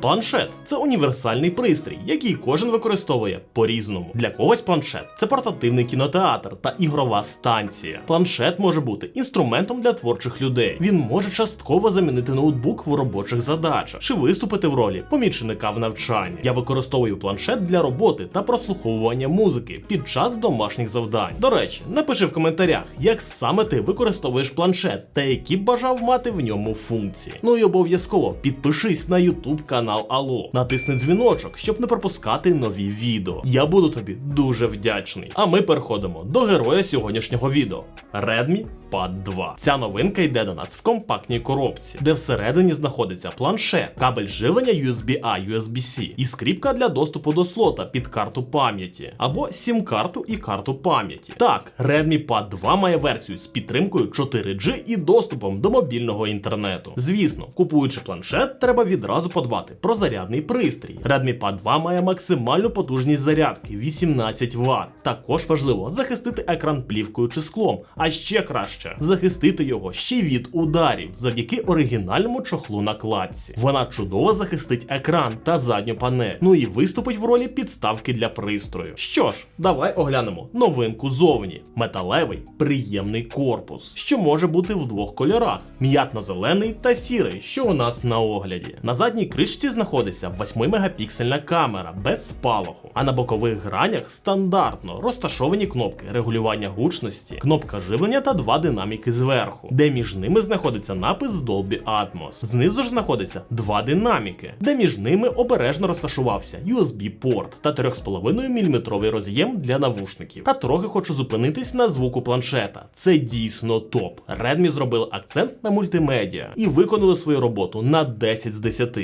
Планшет це універсальний пристрій, який кожен використовує по-різному. Для когось планшет це портативний кінотеатр та ігрова станція. Планшет може бути інструментом для творчих людей. Він може частково замінити ноутбук в робочих задачах чи виступити в ролі помічника в навчанні. Я використовую планшет для роботи та прослуховування музики під час домашніх завдань. До речі, напиши в коментарях, як саме ти використовуєш планшет та які б бажав мати в ньому функції. Ну і обов'язково підпишись на YouTube канал Алло. Натисни дзвіночок, щоб не пропускати нові відео. Я буду тобі дуже вдячний. А ми переходимо до героя сьогоднішнього відео Redmi Pad 2. Ця новинка йде до нас в компактній коробці, де всередині знаходиться планшет, кабель живлення USB-A, USB-C і скріпка для доступу до слота під карту пам'яті або сім-карту і карту пам'яті. Так, Redmi Pad 2 має версію з підтримкою 4G і доступом до мобільного інтернету. Звісно, купуючи планшет, треба відразу подбати про зарядний пристрій. Redmi Pad 2 має максимальну потужність зарядки 18 Вт. Також важливо захистити екран плівкою чи склом, а ще краще захистити його ще від ударів завдяки оригінальному чохлу накладці. Вона чудово захистить екран та задню панель, ну і виступить в ролі підставки для пристрою. Що ж, давай оглянемо новинку зовні: металевий приємний корпус, що може бути в двох кольорах: м'ятно-зелений та сірий, що у нас на огляді. На задній кришці знаходиться 8-мегапіксельна камера без спалаху, а на бокових гранях стандартно розташовані кнопки регулювання гучності, кнопка живлення та два динаміки зверху, де між ними знаходиться напис Dolby Atmos. Знизу ж знаходиться два динаміки, де між ними обережно розташувався USB-порт та 3,5 мм роз'єм для навушників. Та трохи хочу зупинитись на звуку планшета. Це дійсно топ. Redmi зробили акцент на мультимедіа і виконали свою роботу на 10 з 10.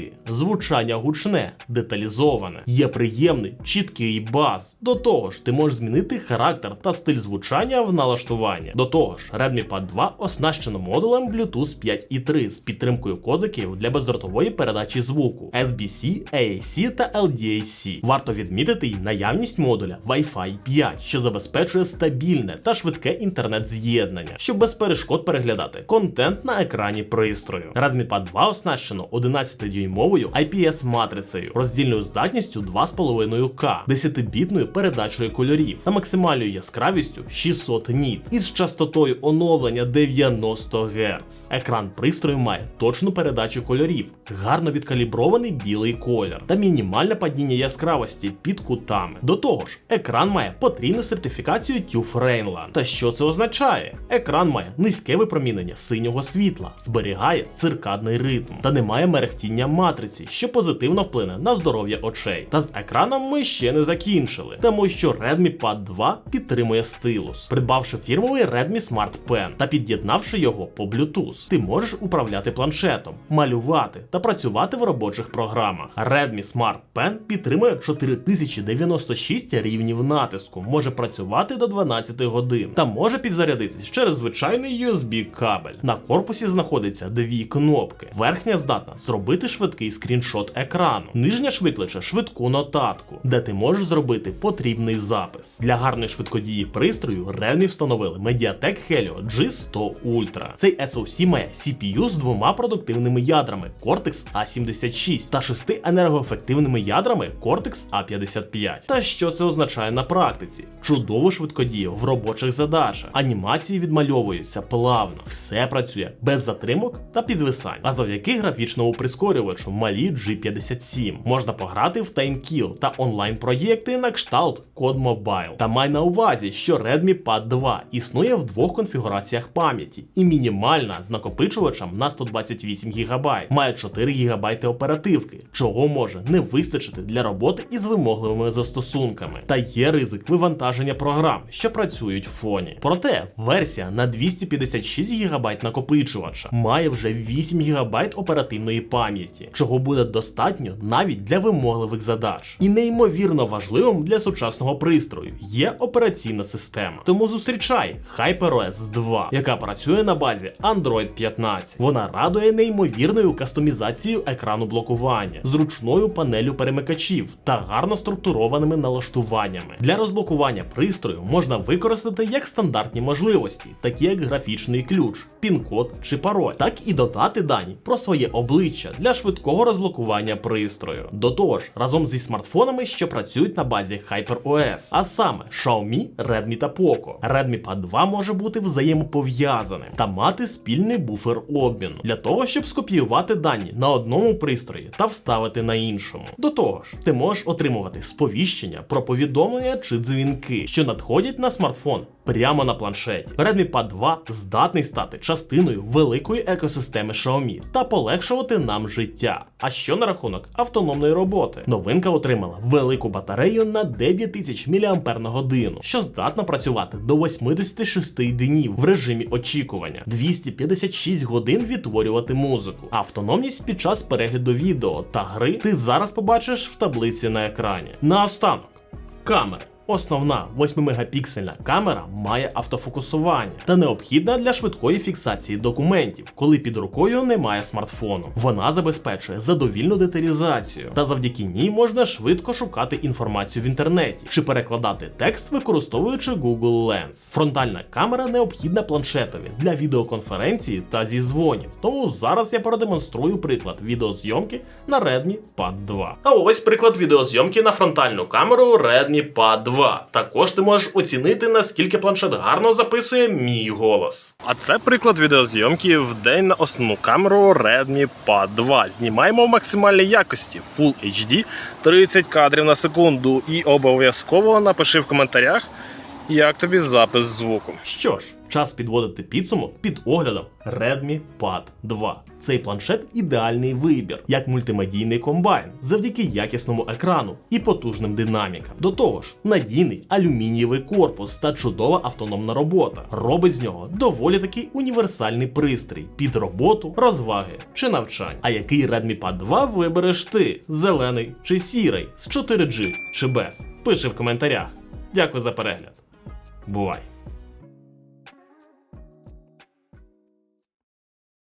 Звучання гучне, деталізоване, є приємний, чіткий бас. До того ж, ти можеш змінити характер та стиль звучання в налаштуванні. До того ж, Redmi Pad 2 оснащено модулем Bluetooth 5.3 з підтримкою кодеків для бездротової передачі звуку SBC, AAC та LDAC. Варто відмітити й наявність модуля Wi-Fi 5, що забезпечує стабільне та швидке інтернет-з'єднання, щоб без перешкод переглядати контент на екрані пристрою. Redmi Pad 2 оснащено 11-дюймовою IPS матрицею, роздільною здатністю 2,5К, 10-бітною передачею кольорів та максимальною яскравістю 600 ніт із частотою оновлення 90 Гц. Екран пристрою має точну передачу кольорів, гарно відкалібрований білий колір та мінімальне падіння яскравості під кутами. До того ж, екран має потрійну сертифікацію TÜV Rheinland. Та що це означає? Екран має низьке випромінення синього світла, зберігає циркадний ритм та не має мерехтіння матриці, що позитивно вплине на здоров'я очей. Та з екраном ми ще не закінчили, тому що Redmi Pad 2 підтримує стилус. Придбавши фірмовий Redmi Smart Pen та під'єднавши його по Bluetooth, ти можеш управляти планшетом, малювати та працювати в робочих програмах. Redmi Smart Pen підтримує 4096 рівнів натиску, може працювати до 12 годин та може підзарядитись через звичайний USB кабель. На корпусі знаходиться дві кнопки. Верхня здатна зробити швидкий скріншот екрану, нижня ж викличе швидку нотатку, де ти можеш зробити потрібний запис. Для гарної швидкодії пристрою Redmi встановили Mediatek Helio G100 Ultra. Цей SoC має CPU з двома продуктивними ядрами Cortex A76 та шести енергоефективними ядрами Cortex A55. Та що це означає на практиці? Чудово швидкодіє в робочих задачах. Анімації відмальовуються плавно, все працює без затримок та підвисань. А завдяки графічному прискорювачу малі G57 можна пограти в TimeKill та онлайн-проєкти на кшталт Code Mobile. Та май на увазі, що Redmi Pad 2 існує в двох конфігураціях пам'яті, і мінімальна з накопичувачем на 128 ГБ, має 4 ГБ оперативки, чого може не вистачити для роботи із вимогливими застосунками. Та є ризик вивантаження програм, що працюють в фоні. Проте версія на 256 ГБ накопичувача має вже 8 ГБ оперативної пам'яті, чого буде достатньо навіть для вимогливих задач. І неймовірно важливим для сучасного пристрою є операційна система. Тому зустрічай HyperOS 2, яка працює на базі Android 15. Вона радує неймовірною кастомізацією екрану блокування, зручною панелю перемикачів та гарно структурованими налаштуваннями. Для розблокування пристрою можна використати як стандартні можливості, такі як графічний ключ, пін-код чи пароль, так і додати дані про своє обличчя для швидкого розблокування розблокування пристрою. До того ж, разом зі смартфонами, що працюють на базі HyperOS, а саме Xiaomi, Redmi та Poco. Redmi Pad 2 може бути взаємопов'язаним та мати спільний буфер обміну для того, щоб скопіювати дані на одному пристрої та вставити на іншому. До того ж, ти можеш отримувати сповіщення про повідомлення чи дзвінки, що надходять на смартфон прямо на планшеті. Redmi Pad 2 здатний стати частиною великої екосистеми Xiaomi та полегшувати нам життя. А що на рахунок автономної роботи? Новинка отримала велику батарею на 9000 мАч, що здатна працювати до 86 днів в режимі очікування, 256 годин відтворювати музику. Автономність під час перегляду відео та гри ти зараз побачиш в таблиці на екрані. Наостанок, камери. Основна 8-мегапіксельна камера має автофокусування та необхідна для швидкої фіксації документів, коли під рукою немає смартфону. Вона забезпечує задовільну деталізацію, та завдяки ній можна швидко шукати інформацію в інтернеті чи перекладати текст, використовуючи Google Lens. Фронтальна камера необхідна планшетові для відеоконференції та зізвонів. Тому зараз я продемонструю приклад відеозйомки на Redmi Pad 2. А ось приклад відеозйомки на фронтальну камеру Redmi Pad 2. Також ти можеш оцінити, наскільки планшет гарно записує мій голос. А це приклад відеозйомки в день на основну камеру Redmi Pad 2. Знімаємо в максимальній якості Full HD 30 кадрів на секунду. І обов'язково напиши в коментарях, як тобі запис звуку. Що ж, час підводити підсумок під оглядом Redmi Pad 2. Цей планшет ідеальний вибір, як мультимедійний комбайн, завдяки якісному екрану і потужним динамікам. До того ж, надійний алюмінієвий корпус та чудова автономна робота робить з нього доволі такий універсальний пристрій під роботу, розваги чи навчання. А який Redmi Pad 2 вибереш ти? Зелений чи сірий, з 4G чи без? Пиши в коментарях. Дякую за перегляд. Бувай!